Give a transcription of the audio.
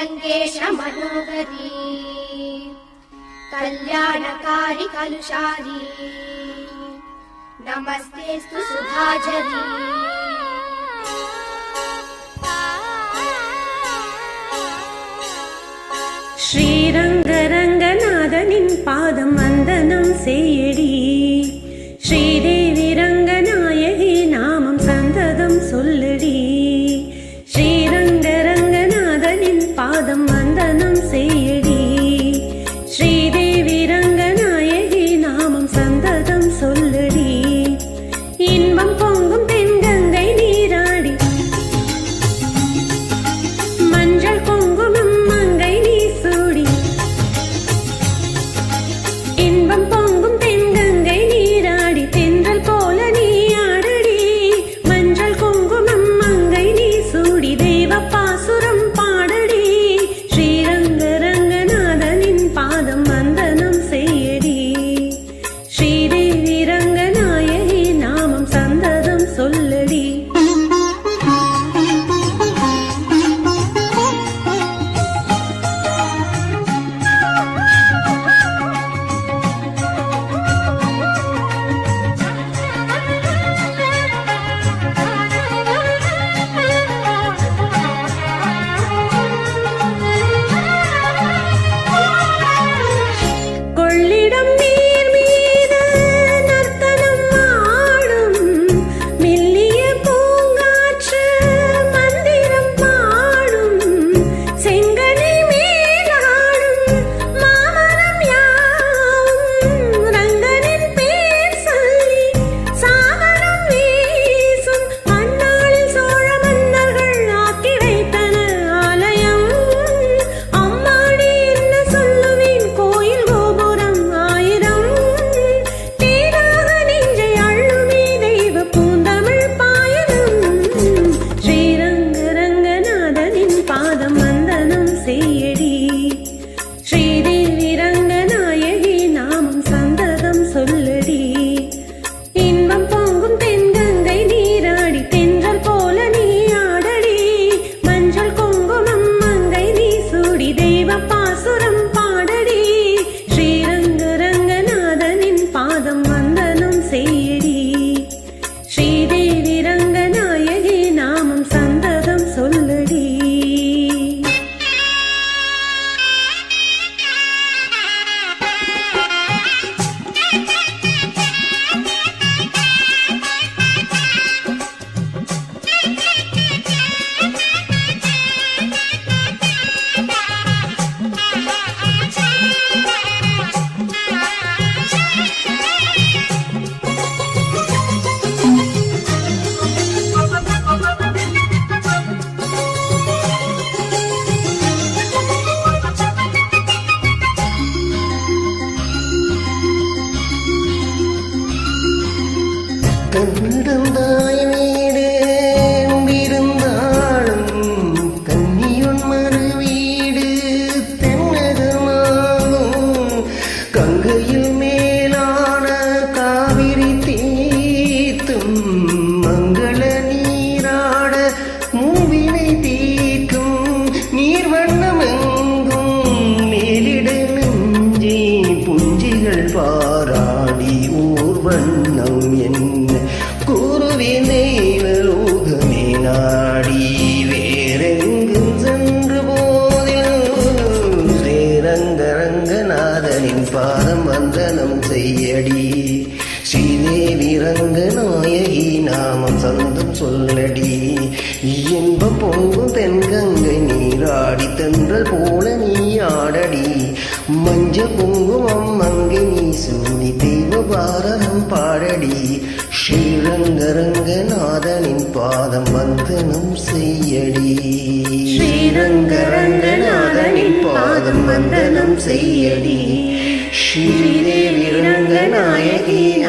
रङ्गेश मनो कल्याणकारि कलुषारी। नमस्ते सुभाजरी श्रीरङ्ग रङ्गनाथनिं पादमन्दनं सेयडी श्रीदे கண்டந்தாய் நீ இறங்கு நாயகி நாம சந்தம் சொல்லடி. இயன்ப பொங்கும் தென்கங்கை நீராடி தென்றல் போல நீ ஆடடி. மஞ்ச குங்குமம் அங்கே நீ சூடி தெய்வ பாரதம் பாடடி. ஸ்ரீரங்கரங்கநாதனின் பாதம் வந்தனம் செய்யடி. ஸ்ரீரங்கரங்கநாதனின் பாதம் வந்தனம் செய்யடி. ஸ்ரீதேவி ரங்கநாயகி